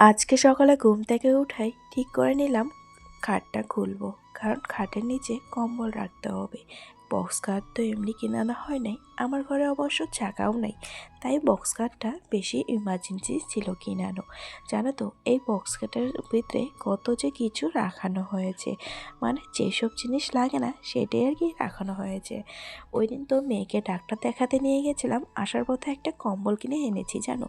আজকে সকালে ঘুম থেকে উঠাই ঠিক করে নিলাম, খাটটা খুলবো। কারণ খাটের নিচে কম্বল রাখতে হবে। বক্স খাট তো এমনি কেনানো হয় নাই। আমার ঘরে অবশ্য চাকাও নেই, তাই বক্স খাটটা বেশি ইমার্জেন্সি ছিল কিনানো জানো তো, এই বক্স খাটের ভিতরে কত যে কিছু রাখানো হয়েছে মানে যেসব জিনিস লাগে না, সেটাই আর কি রাখানো হয়েছে। ওই দিন তো মেয়েকে ডাক্তার দেখাতে নিয়ে গেছিলাম, আসার পথে একটা কম্বল কিনে এনেছি, জানো।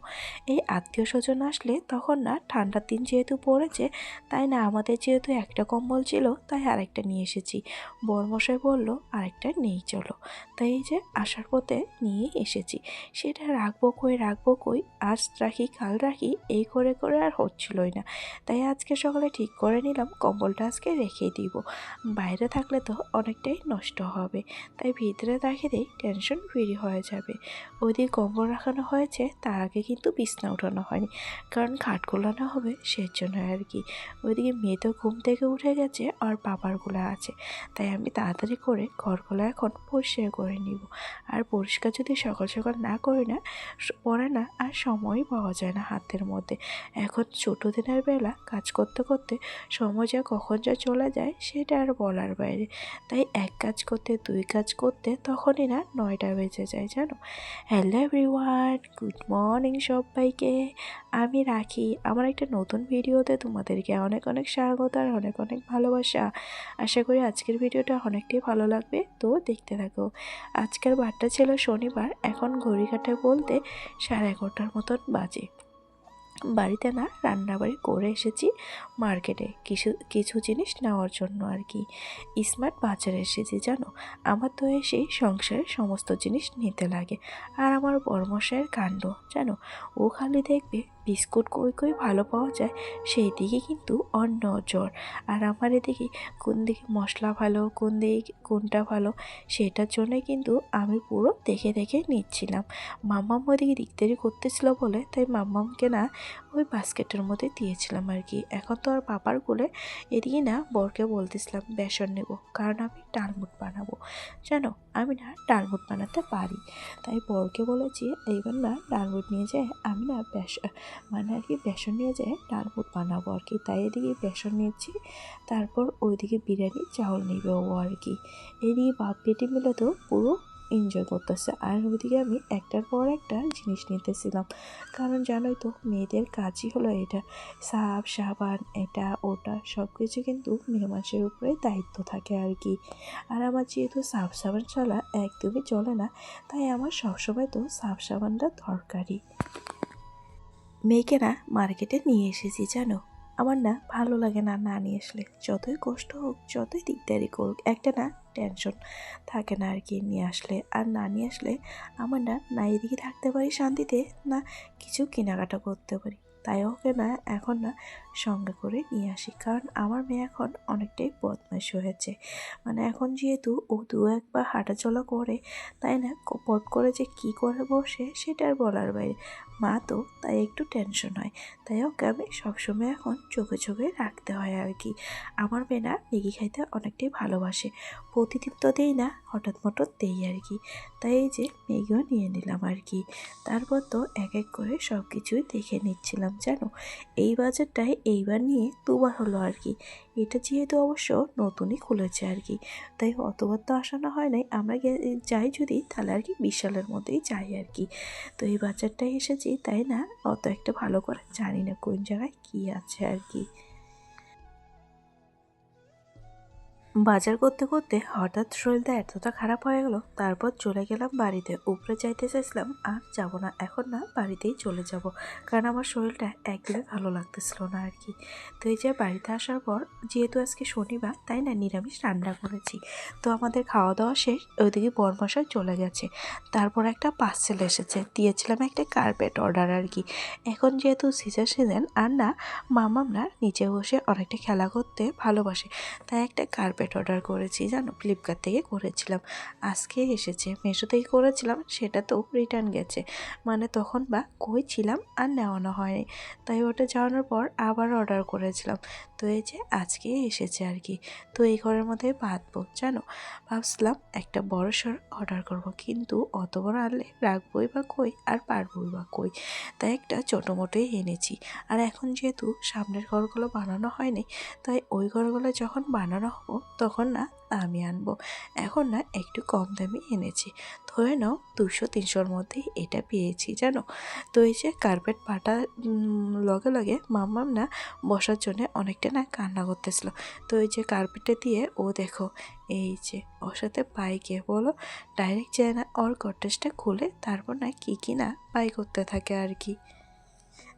এই আত্মীয় স্বজন আসলে তখন না ঠান্ডার দিন যেহেতু পড়েছে, তাই না আমাদের যেহেতু একটা কম্বল ছিল, তাই আরেকটা নিয়ে এসেছি। বরমশাই বলল, আরেকটা নেই, চলো। তাই এই যে আসার পথে নিয়ে এসেছি। সেটা রাখব কই রাখব কই, আজ রাখি, কাল রাখি, এই করে করে আর হচ্ছিলই না। তাই আজকে সকালে ঠিক করে নিলাম, কম্বলটা আজকে রেখে দিব। বাইরে থাকলে তো অনেকটাই নষ্ট হবে, তাই ভিতরে রেখে দিই টেনশন ফ্রি হয়ে যাবে। ওইদিকে কম্বল রাখানো হয়েছে, তার আগে কিন্তু বিছনা উঠানো হয়নি, কারণ খাট গোলানো হবে সেই জন্য আর কি। ওইদিকে মেয়ে তো ঘুম থেকে উঠে গেছে আর বাবারগুলো আছে, তাই আমি তাড়াতাড়ি করে ঘরগুলো এখন পরিষ্কার করে নিব। আর পরিষ্কার যদি সকাল সকাল না করি না পরে না আর সময়ই পাওয়া যায় না হাতের মধ্যে। এখন ছোটো দিনের বেলা কাজ করতে করতে সময় যা কখন যা চলে যায় সেটা আর বলার বাইরে। তাই এক কাজ করতে, দুই কাজ করতে তখনই না নয়টা বেজে যায়, জানো? হ্যালো এভরিওয়ান গুড মর্নিং সবাইকে। আমি রাখি। আমার একটা নতুন ভিডিওতে তোমাদেরকে অনেক অনেক স্বাগত আর অনেক অনেক ভালোবাসা। আশা করি আজকের ভিডিওটা অনেকটাই ভালো লাগবে। তো দেখতে থাকো। আজকের ছিল শনিবার, এখন ঘড়ি কাটায় বলতে সাড়ে এগারোটার মতন বাজে। বাড়িতে না রান্নাবাড়ি করে এসেছি মার্কেটে, কিছু কিছু জিনিস নেওয়ার জন্য আর কি। স্মার্ট বাজারে এসেছি, জানো? আমার তো এসে সংসারের সমস্ত জিনিস নিতে লাগে। আর আমার বর্মশায়ের কাণ্ড, জানো? ও খালি দেখবে বিস্কুট কই কই ভালো পাওয়া যায়, সেই দিকে কিন্তু অন্য জ্বর আর আমার এদিকে কোন দিকে মশলা ভালো, কোন দিকে কোনটা ভালো, সেটার জন্য কিন্তু আমি পুরো দেখে দেখে নিচ্ছিলাম। মাম্মাম ওইদিকে দিকদারি করতেছিল বলে, তাই মাম্মামকে না ওই বাস্কেটের মধ্যে দিয়েছিলাম আর কি। এখন তো আর পাপার কোলে এদিকে না বরকে বলতেছিলাম, বেসন নেব, কারণ আমি ডালমুট বানাবো। জানো, আমি না ডালমুট বানাতে পারি। তাই বরকে বলেছি, এইবার না ডালমুট নিয়ে যায় আমি না বেস মানে আর কি বেসন নিয়ে যায় ডালমুট বানাবো আর কি। তাই এদিকে বেসন নিয়েছি, তারপর ওইদিকে বিরিয়ানি, চাউল নিবে ও আর কি। এদিকে বাপ বেটি মিলে তো পুরো এনজয় করতেছে। আর ওইদিকে আমি একটার পর একটা জিনিস নিতেছিলাম। কারণ জানোই তো, মেয়েদের কাজই হলো এটা। সাপ, সাবান, এটা, ওটা সব কিছু কিন্তু মেয়ে মানুষের উপরে দায়িত্ব থাকে আর কি। আর আমার যেহেতু সাপ সাবান চলা একদমই চলে না, তাই আমার সবসময় তো সাপ সাবানটা দরকারি মেয়েকে না মার্কেটে নিয়ে এসেছি, জানো? আমার না ভালো লাগে না না নিয়ে আসলে। যতই কষ্ট হোক, যতই দিকদারি করুক, একটা না টেনশন থাকে না আর কি নিয়ে আসলে। আর না নিয়ে আসলে আমার না না এদিকে থাকতে পারি শান্তিতে, না কিছু কেনাকাটা করতে পারি। তাই ওকে না এখন না সঙ্গে করে নিয়ে আসি। কারণ আমার মেয়ে এখন অনেকটাই বদমাইশ হয়েছে। মানে এখন যেহেতু ও দু একবার হাঁটাচলা করে, তাই না? পট করে যে কী করে বসে সেটা আর বলার বাইরে। মা তো তাই একটু টেনশন হয়। তাই ওকে আমি সবসময় এখন চোখে চোখে রাখতে হয় আর কি। আমার মেয়ে না ম্যাগি খাইতে অনেকটাই ভালোবাসে। প্রতিদিন তো দেই না, হঠাৎ মঠাৎ দেই আর কি। তাই এই যে ম্যাগিও নিয়ে নিলাম আর কি। তারপর তো এক এক করে সব কিছুই দেখে নিচ্ছিলাম, জানো? এই বাজারটায় এইবার নিয়ে দুবার হলো আর কি। এটা যেহেতু অবশ্য নতুনই খুলেছে আর কি। তাই অতবার তো আসানো হয় নাই, আমরা যাই যদি তাহলে আর কি বিশালের মধ্যেই যাই আর কি। তো এই বাজারটায় এসেছি, তাই না? অত একটা ভালো করে জানি না কোন জায়গায় কী আছে আর কি। বাজার করতে করতে হঠাৎ শরীরটা এতটা খারাপ হয়ে গেল, তারপর চলে গেলাম বাড়িতে। উপরে যাইতে চাইছিলাম, আর যাব না। এখন না, বাড়িতেই চলে যাব। কারণ আমার শরীরটা একদমই ভালো লাগতেছিল না আর কি। তো এই যে বাড়িতে আসার পর, যেহেতু আজকে শনিবার, তাই না নিরামিষ রান্না করেছি। তো আমাদের খাওয়া দাওয়া শেষ, ওইদিকে বরমশাই চলে গেছে। তারপর একটা পার্সেল এসেছে। দিয়েছিলাম একটা কার্পেট অর্ডার আর কি। এখন যেহেতু সিজার সিজন আর না, মামামরা নিচে বসে অনেকটা খেলা করতে ভালোবাসে। তাই একটা কার্পেট কার্পেট অর্ডার করেছি, জানো? ফ্লিপকার্ট থেকে করেছিলাম। আজকে এসেছে মেশো থেকে করেছিলাম, সেটা তো রিটার্ন গেছে। মানে তখন বা কই ছিলাম আর নেওয়ানো হয়নি। তাই ওটা যাওয়ানোর পর আবার অর্ডার করেছিলাম। তো এই যে আজকে এসেছে আর কি। তো এই ঘরের মধ্যে বাঁধবো জানো? ভাবছিলাম একটা বড় সর অর্ডার করব, কিন্তু অত বড় আনলে রাখবই বা কই আর পারবই বা কই? তাই একটা ছোটো মোটোই এনেছি। আর এখন যেহেতু সামনের ঘরগুলো বানানো হয়নি, তাই ওই ঘরগুলো যখন বানানো হব তখন না আমি আনব। এখন না একটু কম দামি এনেছি। ধরে নাও দুশো তিনশোর মধ্যেই এটা পেয়েছি, জানো? তো এই যে কার্পেট পাটা লগে লগে মাম্মাম না বসার জন্য অনেকটা না কান্না করতেছিল। তো এই যে কার্পেটে দিয়ে ও দেখো, এই যে ওর সাথে পাই গিয়ে বলো ডাইরেক্ট যায় না ওর কটেজটা খুলে তারপর না কী কী না পাই করতে থাকে আর কি।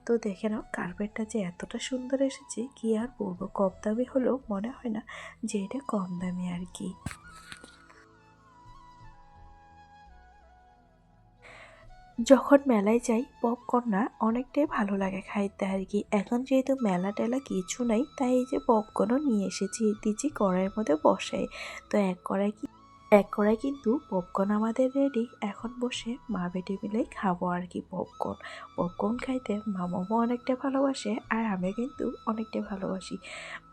তো দেখে নাও কার্পেটটা যে এতটা সুন্দর এসেছে, কি আর বলব? কম দামি হলেও মনে হয় না যে এটা কম দামি আর কি। যখন মেলায় যাই পপকর্ন না অনেকটাই ভালো লাগে খাইতে আর কি। এখন যেহেতু মেলা টেলা কিছু নাই, তাই এই যে পপকর্নও নিয়ে এসেছি দিচ্ছি কড়াইয়ের মধ্যে বসাই, তো এক কড়াই কি এক কড়াই কিন্তু পপকর্ন আমাদের রেডি এখন বসে মা বেটে মিলেই খাব আর কি পপকর্ন পপকর্ন খাইতে মামামও অনেকটা ভালোবাসে আর আমি কিন্তু অনেকটাই ভালোবাসি।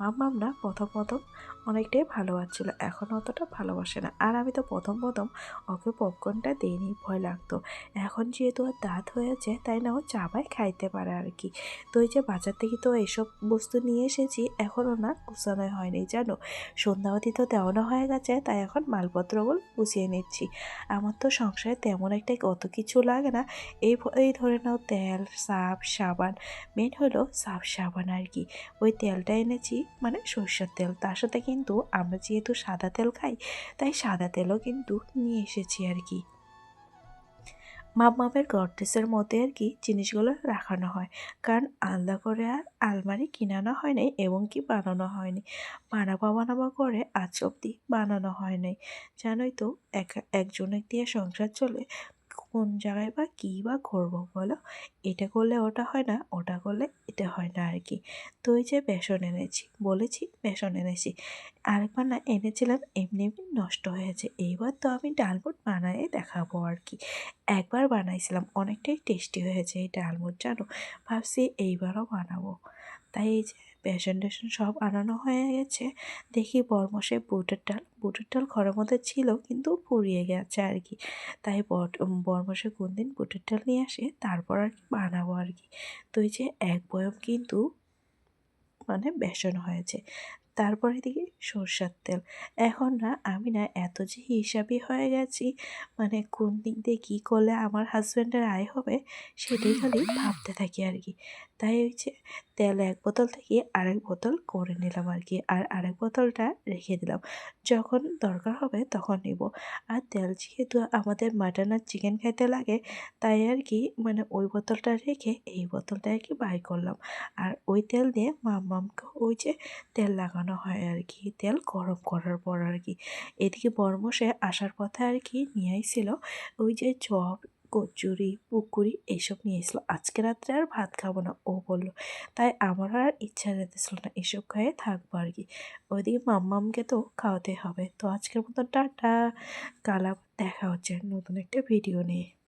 মামাম না প্রথম প্রথম অনেকটাই ভালোবাসছিল, এখন অতটা ভালোবাসে না। আর আমি তো প্রথম প্রথম ওকে পপকর্নটা দিইনি, ভয় লাগতো। এখন যেহেতু আর দাঁত হয়েছে, তাই না ও চাবাই খাইতে পারে আর কি। তো এই যে বাজার থেকে তো এসব বস্তু নিয়ে এসেছি এখনও না গুছানো হয়নি, জানো? সন্ধ্যাবতী তো দেওয়ানো হয়ে গেছে, তাই এখন মালপত্রগুলো গুছিয়ে নিচ্ছি। আমার তো সংসারে তেমন একটা কত কিছু লাগে না। এই এই ধরে নাও তেল, সাপ, সাবান। মেন হলো সাপ সাবান আর কি। ওই তেলটা এনেছি মানে সরষের তেল। তার সাথে কিন্তু আমরা যেহেতু সাদা তেল খাই, তাই সাদা তেলও কিন্তু নিয়ে এসেছি আর কি। মাপমাপের গডরেজের মধ্যে আর কি জিনিসগুলো রাখানো হয়। কারণ আলাদা করে আর আলমারি কিনানো হয় নাই এবং কি বানানো হয়নি বানাবা বানাবা করে আজ অব্দি বানানো হয় নাই। জানোই তো, এক, একজনের দিয়ে সংসার চলে কোন জায়গায় বা কী বা করব বলো? এটা করলে ওটা হয় না, ওটা করলে এটা হয় না আর কি তো ওই যে বেসন এনেছি, বলেছি বেসন এনেছি। আরেকবার না এনেছিলাম, এমনি এমনি নষ্ট হয়েছে। এইবার তো আমি ডালমুট বানাই দেখাবো আর কি একবার বানাইছিলাম, অনেকটাই টেস্টি হয়েছে এই ডালমুট, জানো? ভাবছি এইবারও বানাবো। তাই এই যে বেসন টেসন সব আনানো হয়ে গেছে। দেখি বরমশে বুটের ডাল বুটের ডাল ঘরের মধ্যে ছিল কিন্তু পুড়িয়ে গেছে আর কি। তাই বরমশে কোন দিন বুটের ডাল নিয়ে আসে, তারপর আর কি বানাবো আর কি। তো এই যে এক বয়ম কিন্তু মানে বেসন হয়েছে। তারপরে দিকে সর্ষার তেল। এখন না, আমি না এত যে হিসাবই হয়ে গেছি মানে কোন দিক দিয়ে কী করলে আমার হাজব্যান্ডের আয় হবে, সেটাই খালি ভাবতে থাকি আর কি। তাই যে তেল এক বোতল থেকে আরেক বোতল করে নিলাম আর কি, আর আরেক বোতলটা রেখে দিলাম। যখন দরকার হবে তখন নিব। আর তেল যেহেতু আমাদের মাটন আর চিকেন খাইতে লাগে, তাই আর কি মানে ওই বোতলটা রেখে এই বোতলটা আর কি বাই করলাম। আর ওই তেল দিয়ে মাম মামকে ওই যে তেল লাগানো হয় আর কি তেল গরম করার পর আর কি এদিকে বরমশে আসার পথে আর কি নিয়ে আইছিল ওই যে চপ, কচুরি, পুকুরি এইসব নিয়ে এসলো আজকে রাত্রে আর ভাত খাব না, ও বলল। তাই আমার আর ইচ্ছা যেতেছিল না, এসব খাইয়ে থাকব আর কি ওইদিকে মাম্মামকে তো খাওয়াতে হবে। তো আজকের মতো টাটা, কালা দেখা হচ্ছে নতুন একটা ভিডিও নিয়ে।